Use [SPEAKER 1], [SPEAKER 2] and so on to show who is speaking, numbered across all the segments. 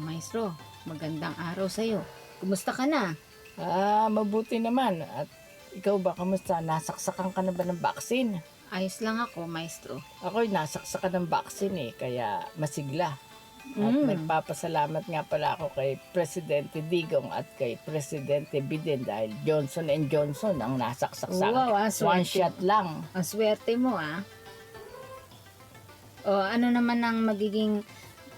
[SPEAKER 1] Maestro, magandang araw sa'yo. Kumusta ka na?
[SPEAKER 2] Ah, mabuti naman. At ikaw ba, kamusta? Nasaksakan ka na ba ng vaccine?
[SPEAKER 1] Ayos lang ako, Maestro.
[SPEAKER 2] Ako'y nasaksakan ng vaccine eh, kaya masigla. At
[SPEAKER 1] Mm.
[SPEAKER 2] nagpapasalamat nga pala ako kay Presidente Digong at kay Presidente Biden dahil Johnson and Johnson ang nasaksak sa akin.
[SPEAKER 1] Wow, ah,
[SPEAKER 2] One shot lang.
[SPEAKER 1] Ang swerte mo, ah. O, ano naman ang magiging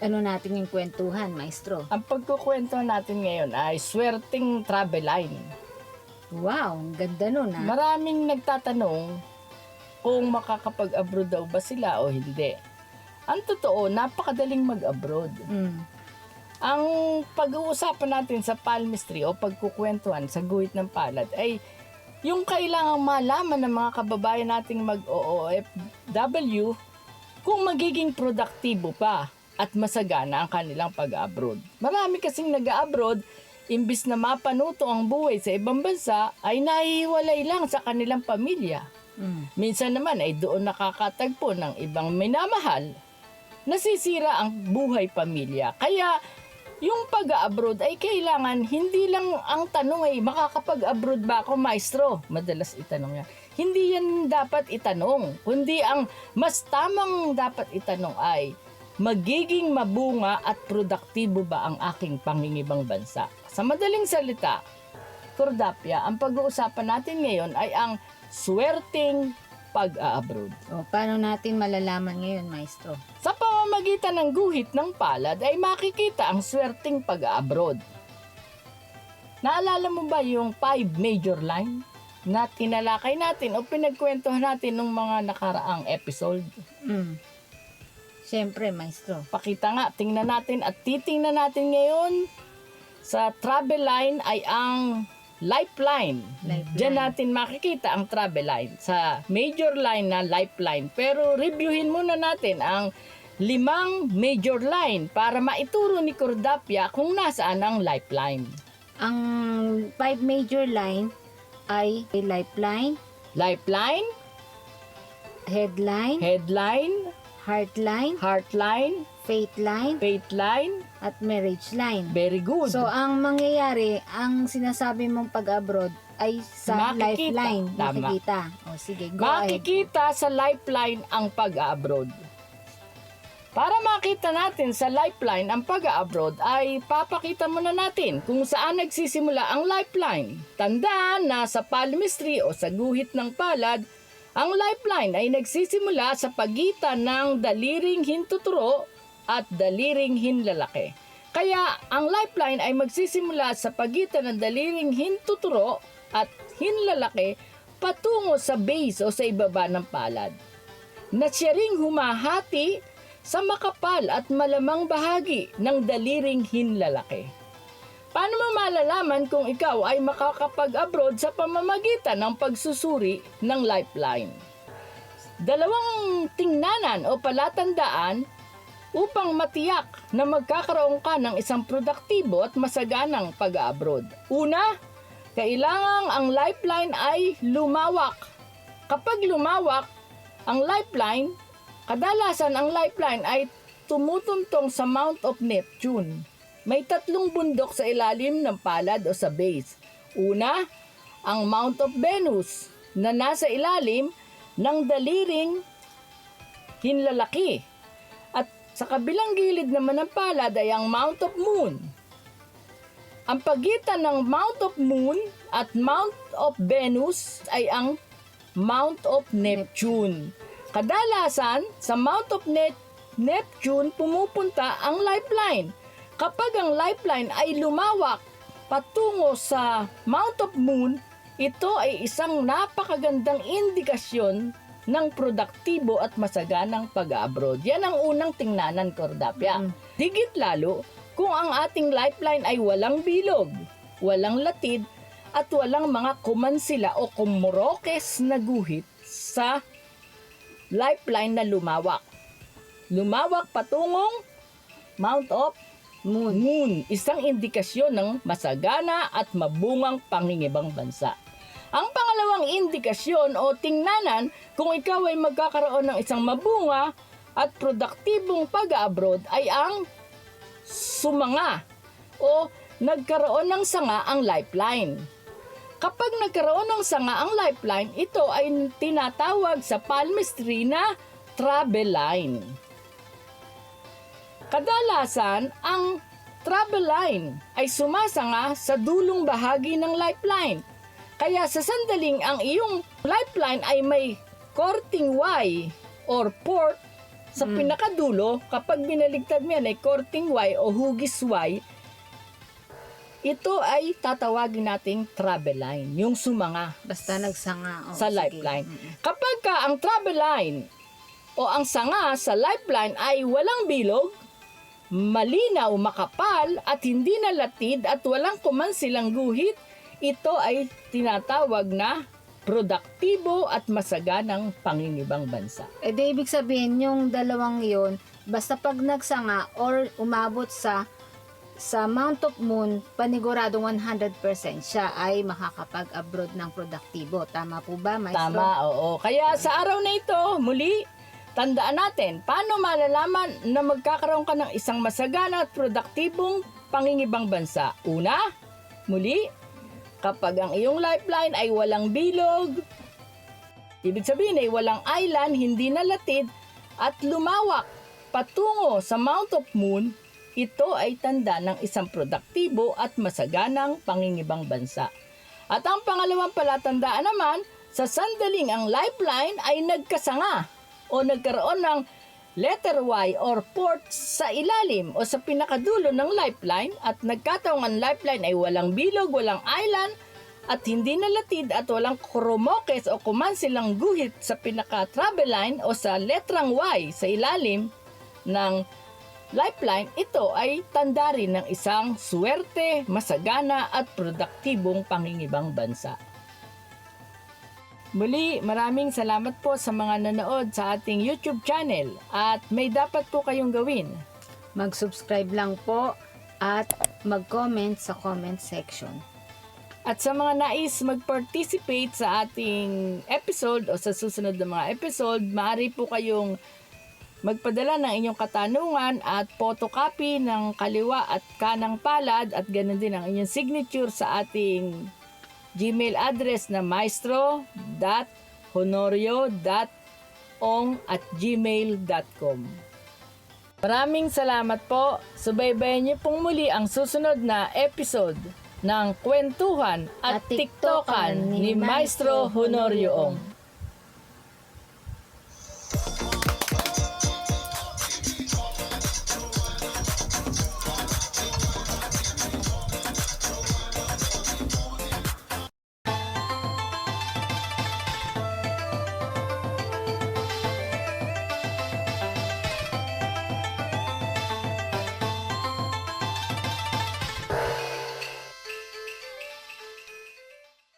[SPEAKER 1] ano natin yung kwentuhan, Maestro?
[SPEAKER 2] Ang pagkukwento natin ngayon ay swerting travel line.
[SPEAKER 1] Wow, ang ganda nun, ah.
[SPEAKER 2] Maraming nagtatanong kung makakapag-abroad daw ba sila o hindi. Ang totoo, napakadaling mag-abroad.
[SPEAKER 1] Mm.
[SPEAKER 2] Ang pag-uusapan natin sa palmistry o pagkukwentuhan sa guhit ng palad ay yung kailangang malaman ng mga kababayan nating mag-OOFW kung magiging produktibo pa at masagana ang kanilang pag-abroad. Marami kasing nag-abroad, imbis na mapanuto ang buhay sa ibang bansa, ay nahihiwalay lang sa kanilang pamilya.
[SPEAKER 1] Mm.
[SPEAKER 2] Minsan naman ay doon nakakatagpo ng ibang minamahal, nasisira ang buhay pamilya. Kaya yung pag-abroad ay kailangan, hindi lang ang tanong ay makakapag-abroad ba ako, maestro? Madalas itanong yan. Hindi yan dapat itanong, kundi ang mas tamang dapat itanong ay, magiging mabunga at produktibo ba ang aking pangingibang bansa? Sa madaling salita, Kordapya, ang pag-uusapan natin ngayon ay ang swerting pag-abroad.
[SPEAKER 1] O, paano natin malalaman ngayon, Maestro?
[SPEAKER 2] Sa pamamagitan ng guhit ng palad ay makikita ang swerting pag-abroad. Naalala mo ba yung five major line na tinalakay natin o pinagkwentuhan natin ng mga nakaraang episode?
[SPEAKER 1] Mm. Siyempre, Maestro.
[SPEAKER 2] Pakita nga, tingnan natin at titingnan natin ngayon sa travel line ay ang lifeline.
[SPEAKER 1] Lifeline.
[SPEAKER 2] Diyan natin makikita ang travel line sa major line na lifeline. Pero reviewin muna natin ang limang major line para maituro ni Cordapia kung nasaan ang lifeline.
[SPEAKER 1] Ang five major line ay lifeline,
[SPEAKER 2] Lifeline,
[SPEAKER 1] headline,
[SPEAKER 2] headline,
[SPEAKER 1] heartline,
[SPEAKER 2] heartline,
[SPEAKER 1] faith line,
[SPEAKER 2] faith line.
[SPEAKER 1] at marriage line.
[SPEAKER 2] Very good.
[SPEAKER 1] So, ang mangyayari, ang sinasabi mong pag-abroad ay sa
[SPEAKER 2] Makikita.
[SPEAKER 1] lifeline.
[SPEAKER 2] Tama.
[SPEAKER 1] Makikita. O, sige, go ahead.
[SPEAKER 2] Makikita sa lifeline ang pag-abroad. Para makita natin sa lifeline ang pag-abroad ay papakita muna natin kung saan nagsisimula ang lifeline. Tandaan na sa palmistry o sa guhit ng palad, ang lifeline ay nagsisimula sa pagitan ng daliring hintuturo at daliring hinlalaki. Kaya ang lifeline ay magsisimula sa pagitan ng daliring hintuturo at hinlalaki patungo sa base o sa ibaba ng palad na siya humahati sa makapal at malamang bahagi ng daliring hinlalaki. Paano mo malalaman kung ikaw ay makakapag-abroad sa pamamagitan ng pagsusuri ng lifeline? Dalawang tingnanan o palatandaan upang matiyak na magkakaroon ka ng isang produktibo at masaganang pag-abroad. Una, kailangang ang lifeline ay lumawak. Kapag lumawak, ang lifeline, kadalasan ang lifeline ay tumutuntong sa Mount of Neptune. May tatlong bundok sa ilalim ng palad o sa base. Una, ang Mount of Venus na nasa ilalim ng daliring hinlalaki. At sa kabilang gilid naman ng palad ay ang Mount of Moon. Ang pagitan ng Mount of Moon at Mount of Venus ay ang Mount of Neptune. Kadalasan, sa Mount of Net Neptune pumupunta ang lifeline. Kapag ang lifeline ay lumawak patungo sa Mount of Moon, ito ay isang napakagandang indikasyon ng produktibo at masaganang pag-abroad. Yan ang unang tingnanan, Cordapia.
[SPEAKER 1] Mm.
[SPEAKER 2] Digit lalo kung ang ating lifeline ay walang bilog, walang latid, at walang mga kumansila o kumurokes na guhit sa lifeline na lumawak. Lumawak patungong Mount of
[SPEAKER 1] Moon.
[SPEAKER 2] Moon, isang indikasyon ng masagana at mabungang pangingibang bansa. Ang pangalawang indikasyon o tingnanan kung ikaw ay magkakaroon ng isang mabunga at produktibong pag-abroad ay ang sumanga o nagkaroon ng sanga ang lifeline. Kapag nagkaroon ng sanga ang lifeline, ito ay tinatawag sa palmistry na travel line. Kadalasan, ang travel line ay sumasanga sa dulong bahagi ng lifeline. Kaya sa sandaling ang iyong lifeline ay may korting Y or port sa pinakadulo, kapag binaligtad mo yan ay korting Y o hugis Y, ito ay tatawagin nating travel line, yung sumanga
[SPEAKER 1] Basta nagsanga. Oh,
[SPEAKER 2] sa
[SPEAKER 1] sige.
[SPEAKER 2] lifeline. Kapag ka ang travel line o ang sanga sa lifeline ay walang bilog, malinaw, makapal at hindi nalatid at walang kumansilang guhit, ito ay tinatawag na produktibo at masaganang pangingibang bansa.
[SPEAKER 1] Eh di ibig sabihin yung dalawang yon basta pag nagsanga or umabot sa sa Mount of Moon, paniguradong 100% siya ay makakapag-abroad ng produktibo. Tama po ba, Maestro?
[SPEAKER 2] Tama, oo. Kaya sa araw na ito, muli, tandaan natin, paano malalaman na magkakaroon ka ng isang masagana at produktibong pangingibang bansa? Una, muli, kapag ang iyong lifeline ay walang bilog, ibig sabihin ay walang island, hindi nalatid, at lumawak patungo sa Mount of Moon, ito ay tanda ng isang produktibo at masaganang pangingibang bansa. At ang pangalawang palatandaan naman, sa sandaling ang lifeline ay nagkasanga o nagkaroon ng letter Y or port sa ilalim o sa pinakadulo ng lifeline at nagkataong ang lifeline ay walang bilog, walang island at hindi nalatid at walang kromokes o kumansilang guhit sa pinaka-travel line o sa letrang Y sa ilalim ng lifeline, ito ay tanda rin ng isang swerte, masagana at produktibong pangingibang bansa. Muli, maraming salamat po sa mga nanood sa ating YouTube channel at may dapat po kayong gawin.
[SPEAKER 1] Mag-subscribe lang po at mag-comment sa comment section.
[SPEAKER 2] At sa mga nais mag-participate sa ating episode o sa susunod na mga episode, maaari po kayong magpadala ng inyong katanungan at photocopy ng kaliwa at kanang palad at ganun din ang inyong signature sa ating Gmail address na maestro.honorio.ong at gmail.com Maraming salamat po. Subaybayan niyo pong muli ang susunod na episode ng Kwentuhan at,
[SPEAKER 1] At
[SPEAKER 2] Tiktokan ni Maestro
[SPEAKER 1] Honorio
[SPEAKER 2] Ong.